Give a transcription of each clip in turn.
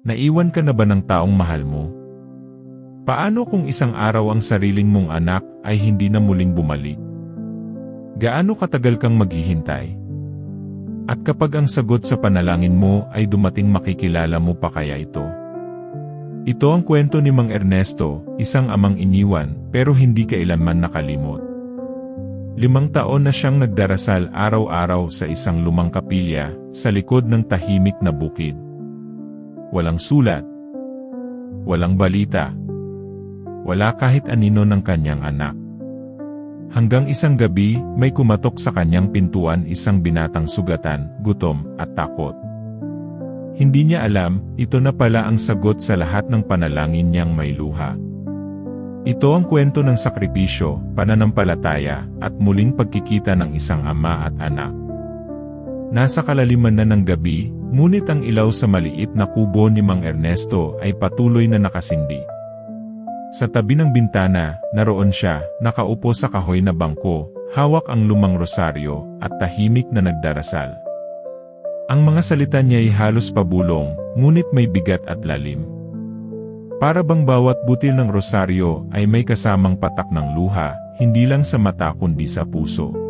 Naiwan ka na ba ng taong mahal mo? Paano kung isang araw ang sariling mong anak ay hindi na muling bumalik? Gaano katagal kang maghihintay? At kapag ang sagot sa panalangin mo ay dumating makikilala mo pa kaya ito? Ito ang kwento ni Mang Ernesto, isang amang iniwan pero hindi kailanman nakalimot. Limang taon na siyang nagdarasal araw-araw sa isang lumang kapilya sa likod ng tahimik na bukid. Walang sulat. Walang balita. Wala kahit anino ng kanyang anak. Hanggang isang gabi, may kumatok sa kanyang pintuan isang binatang sugatan, gutom, at takot. Hindi niya alam, ito na pala ang sagot sa lahat ng panalangin niyang may luha. Ito ang kwento ng sakripisyo, pananampalataya, at muling pagkikita ng isang ama at anak. Nasa kalaliman na ng gabi, ngunit ang ilaw sa maliit na kubo ni Mang Ernesto ay patuloy na nakasindi. Sa tabi ng bintana, naroon siya, nakaupo sa kahoy na bangko, hawak ang lumang rosaryo, at tahimik na nagdarasal. Ang mga salita niya ay halos pabulong, ngunit may bigat at lalim. Para bang bawat butil ng rosaryo ay may kasamang patak ng luha, hindi lang sa mata kundi sa puso.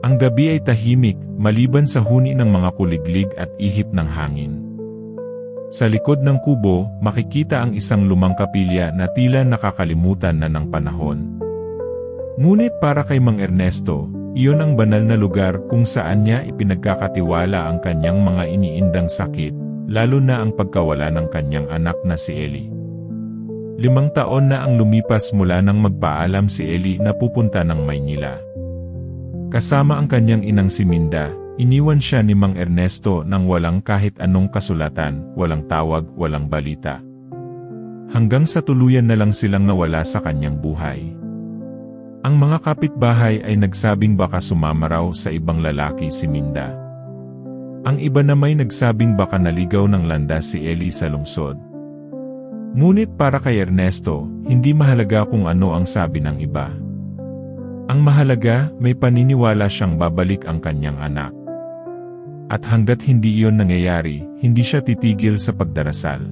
Ang gabi ay tahimik, maliban sa huni ng mga kuliglig at ihip ng hangin. Sa likod ng kubo, makikita ang isang lumang kapilya na tila nakakalimutan na ng panahon. Ngunit para kay Mang Ernesto, iyon ang banal na lugar kung saan niya ipinagkakatiwala ang kanyang mga iniindang sakit, lalo na ang pagkawala ng kanyang anak na si Eli. Limang taon na ang lumipas mula nang magpaalam si Eli na pupunta ng Maynila. Kasama ang kanyang inang si Minda, iniwan siya ni Mang Ernesto nang walang kahit anong kasulatan, walang tawag, walang balita. Hanggang sa tuluyan na lang silang nawala sa kanyang buhay. Ang mga kapitbahay ay nagsabing baka sumama raw sa ibang lalaki si Minda. Ang iba na may nagsabing baka naligaw ng landas si Eli sa lungsod. Ngunit para kay Ernesto, hindi mahalaga kung ano ang sabi ng iba. Ang mahalaga, may paniniwala siyang babalik ang kanyang anak. At hanggat hindi iyon nangyayari, hindi siya titigil sa pagdarasal.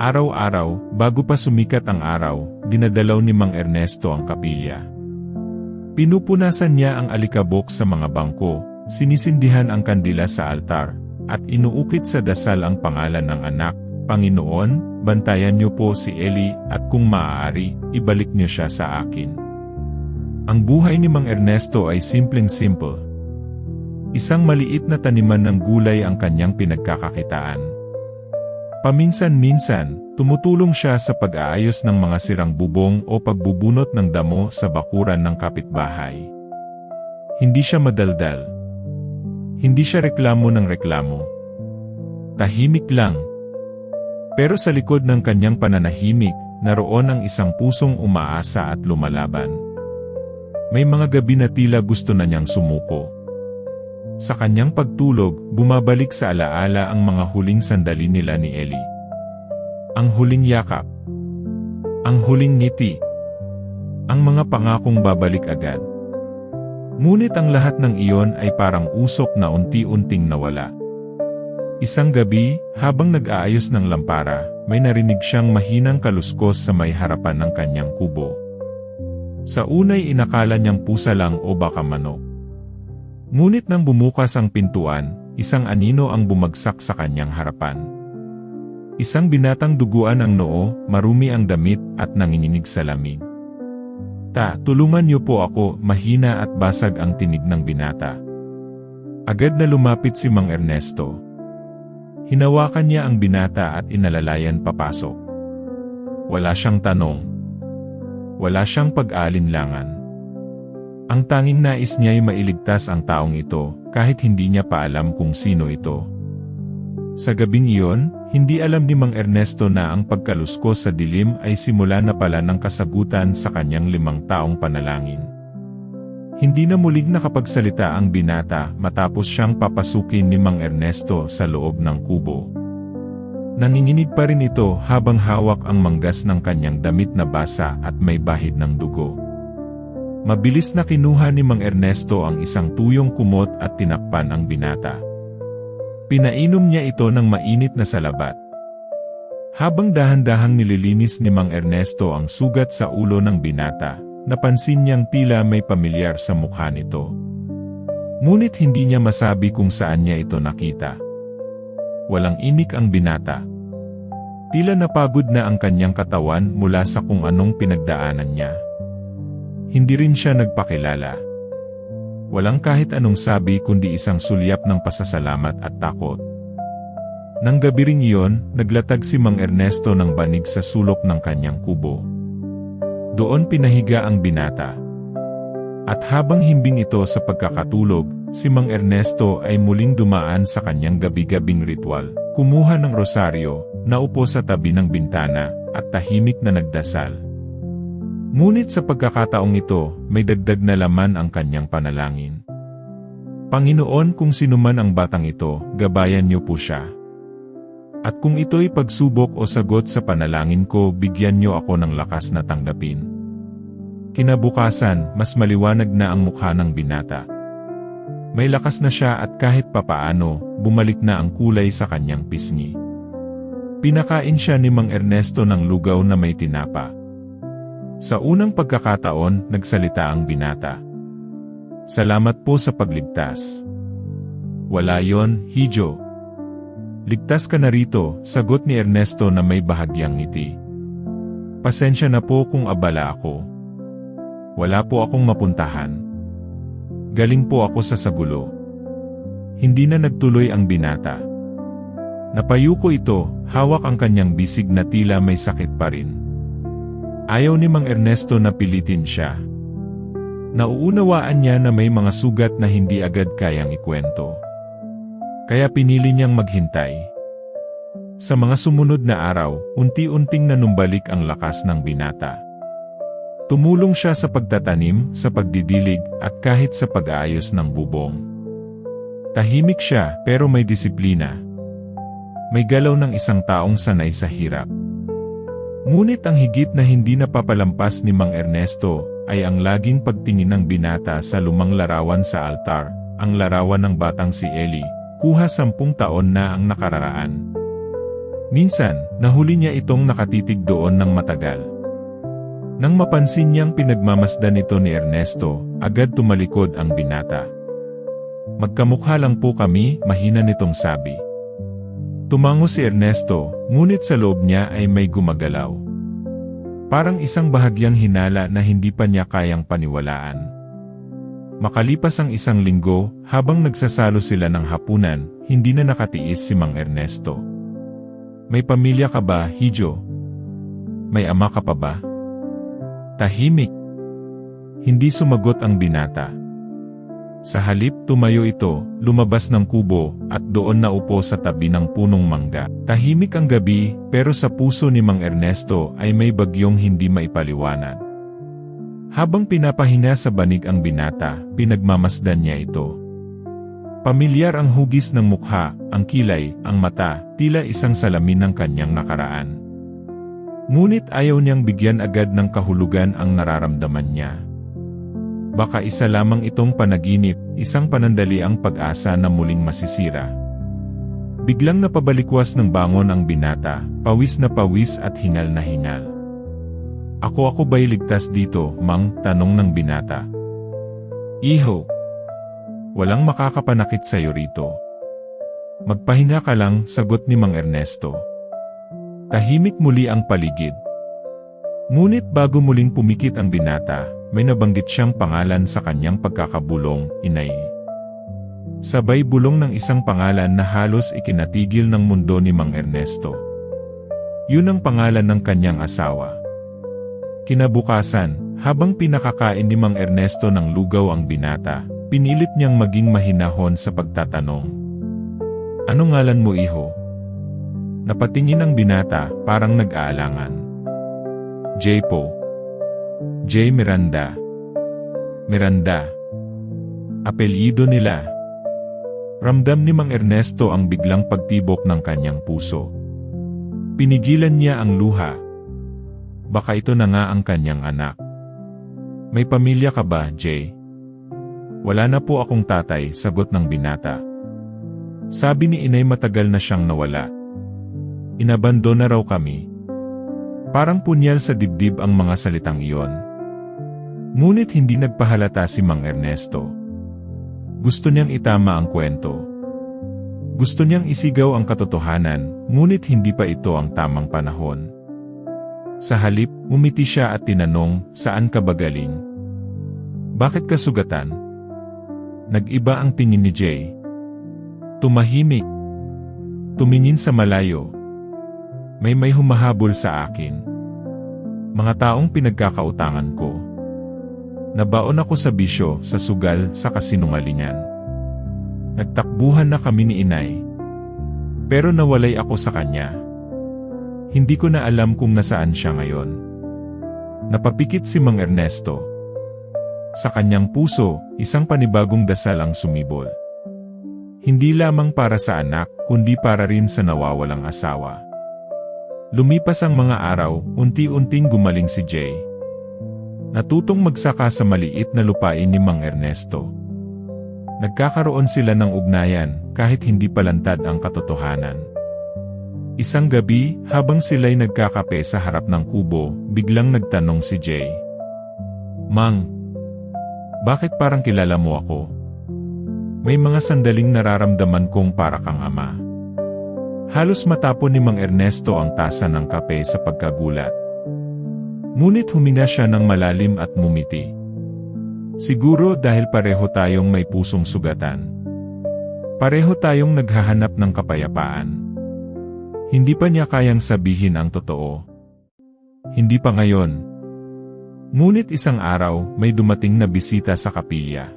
Araw-araw, bago pa sumikat ang araw, dinadalaw ni Mang Ernesto ang kapilya. Pinupunasan niya ang alikabok sa mga bangko, sinisindihan ang kandila sa altar, at inuukit sa dasal ang pangalan ng anak, Panginoon, bantayan niyo po si Eli at kung maaari, ibalik niyo siya sa akin. Ang buhay ni Mang Ernesto ay simpleng-simple. Isang maliit na taniman ng gulay ang kanyang pinagkakakitaan. Paminsan-minsan, tumutulong siya sa pag-aayos ng mga sirang bubong o pagbubunot ng damo sa bakuran ng kapitbahay. Hindi siya madaldal. Hindi siya reklamo ng reklamo. Tahimik lang. Pero sa likod ng kanyang pananahimik, naroon ang isang pusong umaasa at lumalaban. May mga gabi na tila gusto na niyang sumuko. Sa kanyang pagtulog, bumabalik sa alaala ang mga huling sandali nila ni Eli. Ang huling yakap. Ang huling ngiti. Ang mga pangakong babalik agad. Ngunit ang lahat ng iyon ay parang usok na unti-unting nawala. Isang gabi, habang nag-aayos ng lampara, may narinig siyang mahinang kaluskos sa may harapan ng kanyang kubo. Sa unay inakala niyang pusa lang o baka manok. Ngunit nang bumukas ang pintuan, isang anino ang bumagsak sa kanyang harapan. Isang binatang duguan ang noo, marumi ang damit at nanginginig sa lamig. Ta, tulungan niyo po ako, mahina at basag ang tinig ng binata. Agad na lumapit si Mang Ernesto. Hinawakan niya ang binata at inalalayan papasok. Wala siyang tanong. Wala siyang pag-alinlangan. Ang tanging nais niya ay mailigtas ang taong ito, kahit hindi niya pa alam kung sino ito. Sa gabing iyon, hindi alam ni Mang Ernesto na ang pagkaluskos sa dilim ay simula na pala ng kasagutan sa kanyang limang taong panalangin. Hindi na muling nakapagsalita ang binata matapos siyang papasukin ni Mang Ernesto sa loob ng kubo. Nanginginig pa rin ito habang hawak ang manggas ng kanyang damit na basa at may bahid ng dugo. Mabilis na kinuha ni Mang Ernesto ang isang tuyong kumot at tinakpan ang binata. Pinainom niya ito ng mainit na salabat, Habang dahan-dahang nililinis ni Mang Ernesto ang sugat sa ulo ng binata, napansin niyang tila may pamilyar sa mukha nito. Ngunit hindi niya masabi kung saan niya ito nakita. Walang inik ang binata. Tila napagod na ang kanyang katawan mula sa kung anong pinagdaanan niya. Hindi rin siya nagpakilala. Walang kahit anong sabi kundi isang sulyap ng pasasalamat at takot. Nang gabi ring iyon, naglatag si Mang Ernesto ng banig sa sulok ng kanyang kubo. Doon pinahiga ang binata. At habang himbing ito sa pagkakatulog, si Mang Ernesto ay muling dumaan sa kanyang gabi-gabing ritual, kumuha ng rosaryo, naupo sa tabi ng bintana, at tahimik na nagdasal. Ngunit sa pagkakataong ito, may dagdag na laman ang kanyang panalangin. Panginoon kung sinuman ang batang ito, gabayan niyo po siya. At kung ito'y pagsubok o sagot sa panalangin ko, bigyan niyo ako ng lakas na tanggapin. Kinabukasan, mas maliwanag na ang mukha ng binata. May lakas na siya at kahit papaano, bumalik na ang kulay sa kanyang pisngi. Pinakain siya ni Mang Ernesto ng lugaw na may tinapa. Sa unang pagkakataon, nagsalita ang binata. Salamat po sa pagligtas. Wala yon, Hijo. Ligtas ka na rito, sagot ni Ernesto na may bahagyang ngiti. Pasensya na po kung abala ako. Wala po akong mapuntahan. Galing po ako sa sagulo. Hindi na nagtuloy ang binata. Napayuko ito, hawak ang kanyang bisig na tila may sakit pa rin. Ayaw ni Mang Ernesto na pilitin siya. Nauunawaan niya na may mga sugat na hindi agad kayang ikwento. Kaya pinili niyang maghintay. Sa mga sumunod na araw, unti-unting nanumbalik ang lakas ng binata. Tumulong siya sa pagtatanim, sa pagdidilig, at kahit sa pag-aayos ng bubong. Tahimik siya pero may disiplina. May galaw ng isang taong sanay sa hirap. Ngunit ang higit na hindi napapalampas ni Mang Ernesto ay ang laging pagtingin ng binata sa lumang larawan sa altar, ang larawan ng batang si Eli, kuha sampung taon na ang nakararaan. Minsan, nahuli niya itong nakatitig doon ng matagal. Nang mapansin niyang pinagmamasdan ito ni Ernesto, agad tumalikod ang binata. Magkamukha lang po kami, mahina nitong sabi. Tumango si Ernesto, ngunit sa loob niya ay may gumagalaw. Parang isang bahagyang hinala na hindi pa niya kayang paniwalaan. Makalipas ang isang linggo, habang nagsasalo sila ng hapunan, hindi na nakatiis si Mang Ernesto. May pamilya ka ba, Hijo? May ama ka pa ba? Tahimik. Hindi sumagot ang binata. Sa halip tumayo ito, lumabas ng kubo, at doon naupo sa tabi ng punong mangga. Tahimik ang gabi, pero sa puso ni Mang Ernesto ay may bagyong hindi maipaliwanag. Habang pinapahinga sa banig ang binata, pinagmamasdan niya ito. Pamilyar ang hugis ng mukha, ang kilay, ang mata, tila isang salamin ng kanyang nakaraan. Ngunit ayaw niyang bigyan agad ng kahulugan ang nararamdaman niya. Baka isa lamang itong panaginip, isang panandali ang pag-asa na muling masisira. Biglang napabalikwas ng bangon ang binata, pawis na pawis at hingal na hingal. Ako ako ba'y ligtas dito, mang, tanong ng binata. Iho. Walang makakapanakit sa'yo rito. Magpahinga ka lang, sagot ni Mang Ernesto. Tahimik muli ang paligid. Ngunit bago muling pumikit ang binata, may nabanggit siyang pangalan sa kanyang pagkakabulong, Inay. Sabay bulong ng isang pangalan na halos ikinatigil ng mundo ni Mang Ernesto. Yun ang pangalan ng kanyang asawa. Kinabukasan, habang pinakakain ni Mang Ernesto ng lugaw ang binata, pinilit niyang maging mahinahon sa pagtatanong. Ano ngalan mo iho? Napatingin ang binata, parang nag-aalangan. J. Po. J. Miranda. Miranda. Apelyido nila. Ramdam ni Mang Ernesto ang biglang pagtibok ng kanyang puso. Pinigilan niya ang luha. Baka ito na nga ang kanyang anak. May pamilya ka ba, Jay? Wala na po akong tatay, sagot ng binata. Sabi ni inay matagal na siyang nawala. Inabandona raw kami. Parang punyal sa dibdib ang mga salitang iyon. Ngunit hindi nagpahalata si Mang Ernesto. Gusto niyang itama ang kwento. Gusto niyang isigaw ang katotohanan, ngunit hindi pa ito ang tamang panahon. Sa halip, umiti siya at tinanong, saan ka ba galing? Bakit ka sugatan? Nag-iba ang tingin ni Jay. Tumahimik. Tumingin sa malayo. May may humahabol sa akin. Mga taong pinagkakautangan ko. Nabaon ako sa bisyo, sa sugal, sa kasinungalingan. Nagtakbuhan na kami ni inay. Pero nawalay ako sa kanya. Hindi ko na alam kung nasaan siya ngayon. Napapikit si Mang Ernesto. Sa kanyang puso, isang panibagong dasal ang sumibol. Hindi lamang para sa anak, kundi para rin sa nawawalang asawa. Lumipas ang mga araw, unti-unting gumaling si Jay. Natutong magsaka sa maliit na lupain ni Mang Ernesto. Nagkakaroon sila ng ugnayan kahit hindi palantad ang katotohanan. Isang gabi, habang sila'y nagkakape sa harap ng kubo, biglang nagtanong si Jay. Mang, bakit parang kilala mo ako? May mga sandaling nararamdaman kong para kang ama. Halos matapon ni Mang Ernesto ang tasa ng kape sa pagkagulat. Ngunit huminga siya ng malalim at mumiti. Siguro dahil pareho tayong may pusong sugatan. Pareho tayong naghahanap ng kapayapaan. Hindi pa niya kayang sabihin ang totoo. Hindi pa ngayon. Ngunit isang araw, may dumating na bisita sa kapilya.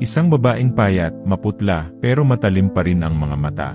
Isang babaeng payat, maputla, pero matalim pa rin ang mga mata.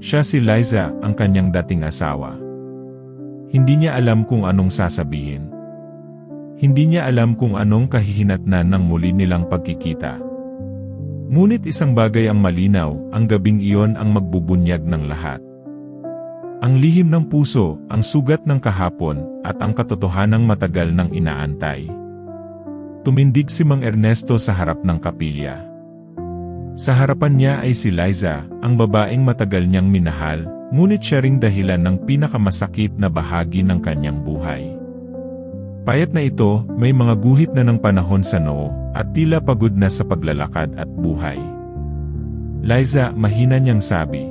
Siya si Liza, ang kanyang dating asawa. Hindi niya alam kung anong sasabihin. Hindi niya alam kung anong kahihinatnan ng muli nilang pagkikita. Ngunit isang bagay ang malinaw, ang gabing iyon ang magbubunyag ng lahat. Ang lihim ng puso, ang sugat ng kahapon, at ang katotohanang matagal ng inaantay. Tumindig si Mang Ernesto sa harap ng kapilya. Sa harapan niya ay si Liza, ang babaeng matagal niyang minahal, ngunit siya ring dahilan ng pinakamasakit na bahagi ng kanyang buhay. Payat na ito, may mga guhit na ng panahon sa noo, at tila pagod na sa paglalakad at buhay. Liza, mahina niyang sabi.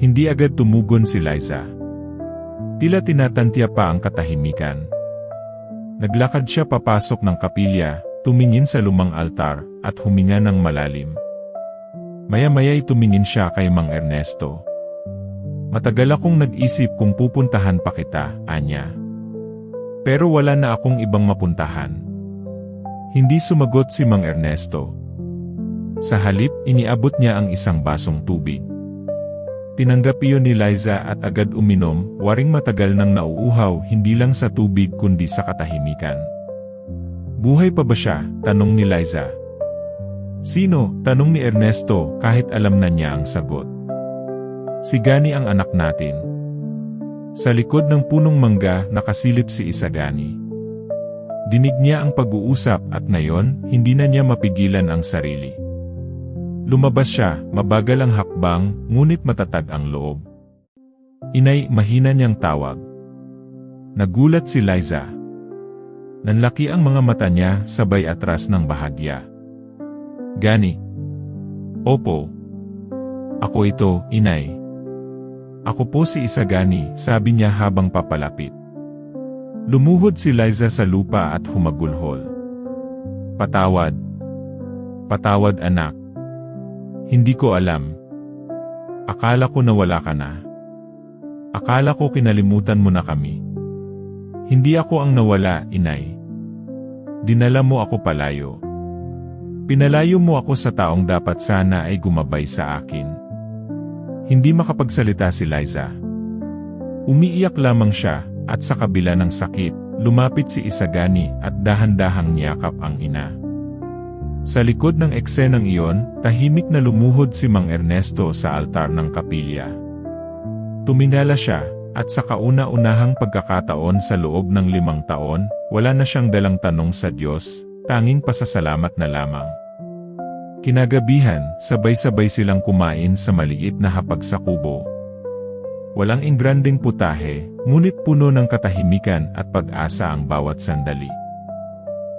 Hindi agad tumugon si Liza. Tila tinatantya pa ang katahimikan. Naglakad siya papasok ng kapilya, tumingin sa lumang altar, at huminga ng malalim. Maya-maya'y tumingin siya kay Mang Ernesto. Matagal akong nag-isip kung pupuntahan pa kita, Anya. Pero wala na akong ibang mapuntahan. Hindi sumagot si Mang Ernesto. Sa halip, iniabot niya ang isang basong tubig. Tinanggap iyon ni Liza at agad uminom, waring matagal nang nauuhaw hindi lang sa tubig kundi sa katahimikan. Buhay pa ba siya? Tanong ni Liza. Sino? Tanong ni Ernesto kahit alam na niya ang sagot. Si Gani ang anak natin. Sa likod ng punong mangga nakasilip si Isagani. Dinig niya ang pag-uusap at ngayon, hindi na niya mapigilan ang sarili. Lumabas siya, mabagal ang hakbang, ngunit matatag ang loob. Inay, mahina niyang tawag. Nagulat si Liza. Nanlaki ang mga mata niya, sabay atras ng bahagya. Gani. Opo. Ako ito, inay. Ako po si Isagani, sabi niya habang papalapit. Lumuhod si Liza sa lupa at humagulhol. Patawad. Patawad anak. Hindi ko alam. Akala ko nawala ka na. Akala ko kinalimutan mo na kami. Hindi ako ang nawala, inay. Dinala mo ako palayo. Pinalayo mo ako sa taong dapat sana ay gumabay sa akin. Hindi makapagsalita si Liza. Umiiyak lamang siya, at sa kabila ng sakit, lumapit si Isagani at dahan-dahang niyakap ang ina. Sa likod ng eksenang iyon, tahimik na lumuhod si Mang Ernesto sa altar ng kapilya. Tumingala siya, at sa kauna-unahang pagkakataon sa loob ng limang taon, wala na siyang dalang tanong sa Diyos, tanging pasasalamat na lamang. Kinagabihan, sabay-sabay silang kumain sa maliit na hapag sa kubo. Walang ingranding putahe, ngunit puno ng katahimikan at pag-asa ang bawat sandali.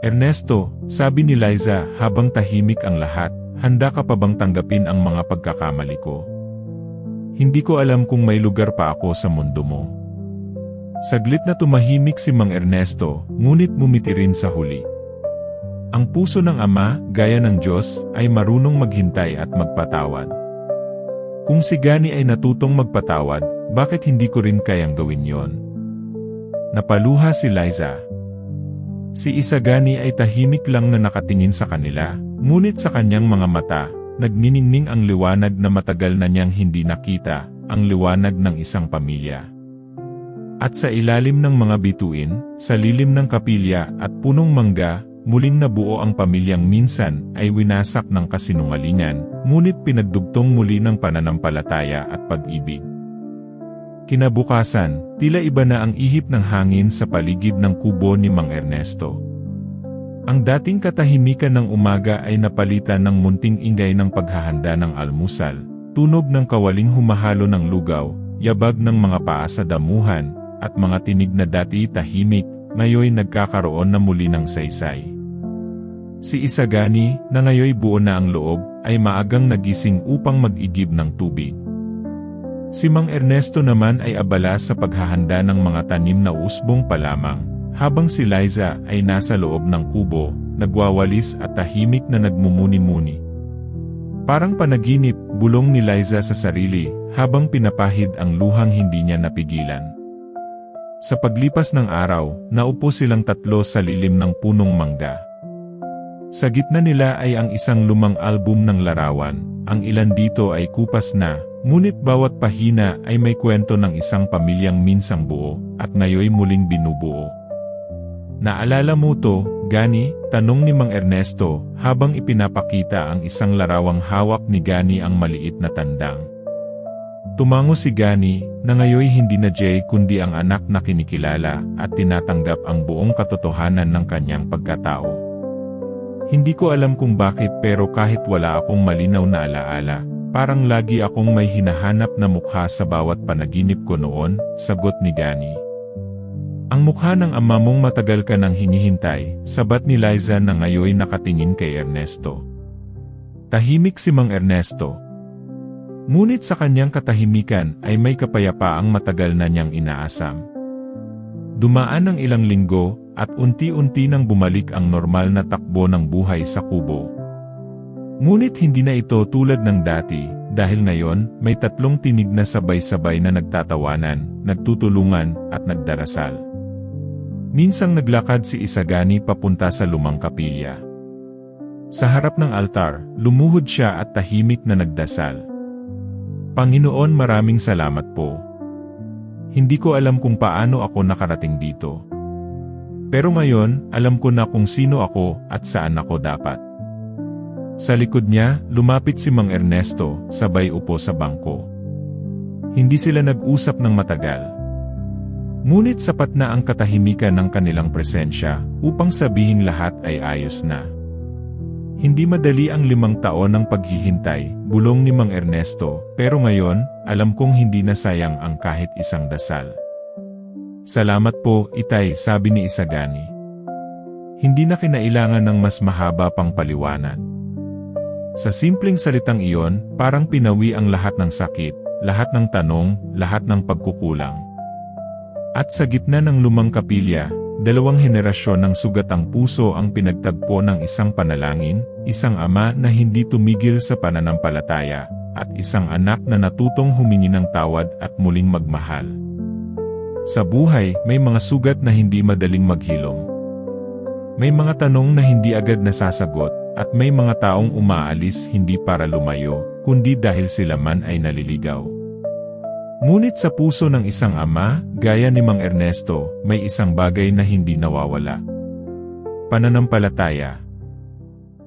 Ernesto, sabi ni Liza habang tahimik ang lahat, handa ka pa bang tanggapin ang mga pagkakamali ko? Hindi ko alam kung may lugar pa ako sa mundo mo. Saglit na tumahimik si Mang Ernesto, ngunit mumiti rin sa huli. Ang puso ng ama, gaya ng Diyos, ay marunong maghintay at magpatawad. Kung si Gani ay natutong magpatawad, bakit hindi ko rin kayang gawin yon? Napaluha si Liza. Si Isagani ay tahimik lang na nakatingin sa kanila, ngunit sa kanyang mga mata, nagniningning ang liwanag na matagal na niyang hindi nakita, ang liwanag ng isang pamilya. At sa ilalim ng mga bituin, sa lilim ng kapilya at punong mangga, muling nabuo ang pamilyang minsan ay winasak ng kasinungalingan, ngunit pinagdugtong muli ng pananampalataya at pag-ibig. Kinabukasan, tila iba na ang ihip ng hangin sa paligid ng kubo ni Mang Ernesto. Ang dating katahimikan ng umaga ay napalitan ng munting ingay ng paghahanda ng almusal, tunog ng kawaling humahalo ng lugaw, yabag ng mga paa sa damuhan, at mga tinig na dati tahimik, ngayon nagkakaroon na muli ng saysay. Si Isagani, na ngayoy buo na ang loob, ay maagang nagising upang mag-igib ng tubig. Si Mang Ernesto naman ay abala sa paghahanda ng mga tanim na usbong pa lamang, habang si Liza ay nasa loob ng kubo, nagwawalis at tahimik na nagmumuni-muni. Parang panaginip, bulong ni Liza sa sarili, habang pinapahid ang luhang hindi niya napigilan. Sa paglipas ng araw, naupo silang tatlo sa lilim ng punong mangga. Sa gitna nila ay ang isang lumang album ng larawan, ang ilan dito ay kupas na, ngunit bawat pahina ay may kwento ng isang pamilyang minsang buo, at ngayoy muling binubuo. Naalala mo to, Gani? Tanong ni Mang Ernesto, habang ipinapakita ang isang larawang hawak ni Gani ang maliit na tandang. Tumango si Gani, na ngayoy hindi na Jay kundi ang anak na kinikilala at tinatanggap ang buong katotohanan ng kanyang pagkatao. Hindi ko alam kung bakit pero kahit wala akong malinaw na alaala, parang lagi akong may hinahanap na mukha sa bawat panaginip ko noon, sagot ni Gani. Ang mukha ng ama mong matagal ka nang hinihintay, sabat ni Liza na ngayoy nakatingin kay Ernesto. Tahimik si Mang Ernesto. Ngunit sa kanyang katahimikan ay may kapayapaang matagal na niyang inaasam. Dumaan ang ilang linggo, at unti-unti nang bumalik ang normal na takbo ng buhay sa kubo. Ngunit hindi na ito tulad ng dati, dahil ngayon, may tatlong tinig na sabay-sabay na nagtatawanan, nagtutulungan, at nagdarasal. Minsang naglakad si Isagani papunta sa lumang kapilya. Sa harap ng altar, lumuhod siya at tahimik na nagdasal. Panginoon maraming salamat po. Hindi ko alam kung paano ako nakarating dito. Pero ngayon, alam ko na kung sino ako at saan ako dapat. Sa likod niya, lumapit si Mang Ernesto, sabay upo sa bangko. Hindi sila nag-usap ng matagal. Ngunit sapat na ang katahimikan ng kanilang presensya upang sabihin lahat ay ayos na. Hindi madali ang limang taon ng paghihintay, bulong ni Mang Ernesto, pero ngayon, alam kong hindi na sayang ang kahit isang dasal. Salamat po, Itay, sabi ni Isagani. Hindi na kinailangan ng mas mahaba pang paliwanag. Sa simpleng salitang iyon, parang pinawi ang lahat ng sakit, lahat ng tanong, lahat ng pagkukulang. At sa gitna ng lumang kapilya, dalawang henerasyon ng sugatang puso ang pinagtagpo ng isang panalangin, isang ama na hindi tumigil sa pananampalataya, at isang anak na natutong humingi ng tawad at muling magmahal. Sa buhay, may mga sugat na hindi madaling maghilom. May mga tanong na hindi agad nasasagot, at may mga taong umaalis hindi para lumayo, kundi dahil sila man ay naliligaw. Ngunit sa puso ng isang ama, gaya ni Mang Ernesto, may isang bagay na hindi nawawala. Pananampalataya.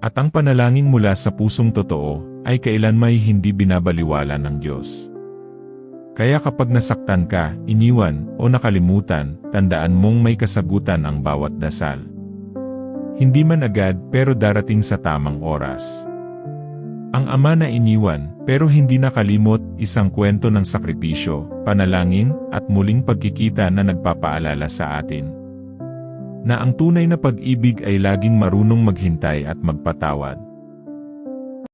At ang panalangin mula sa pusong totoo, ay kailanmay hindi binabaliwala ng Diyos. Kaya kapag nasaktan ka, iniwan, o nakalimutan, tandaan mong may kasagutan ang bawat dasal. Hindi man agad pero darating sa tamang oras. Ang ama na iniwan, pero hindi nakalimot, isang kwento ng sakripisyo, panalangin, at muling pagkikita na nagpapaalala sa atin. Na ang tunay na pag-ibig ay laging marunong maghintay at magpatawad.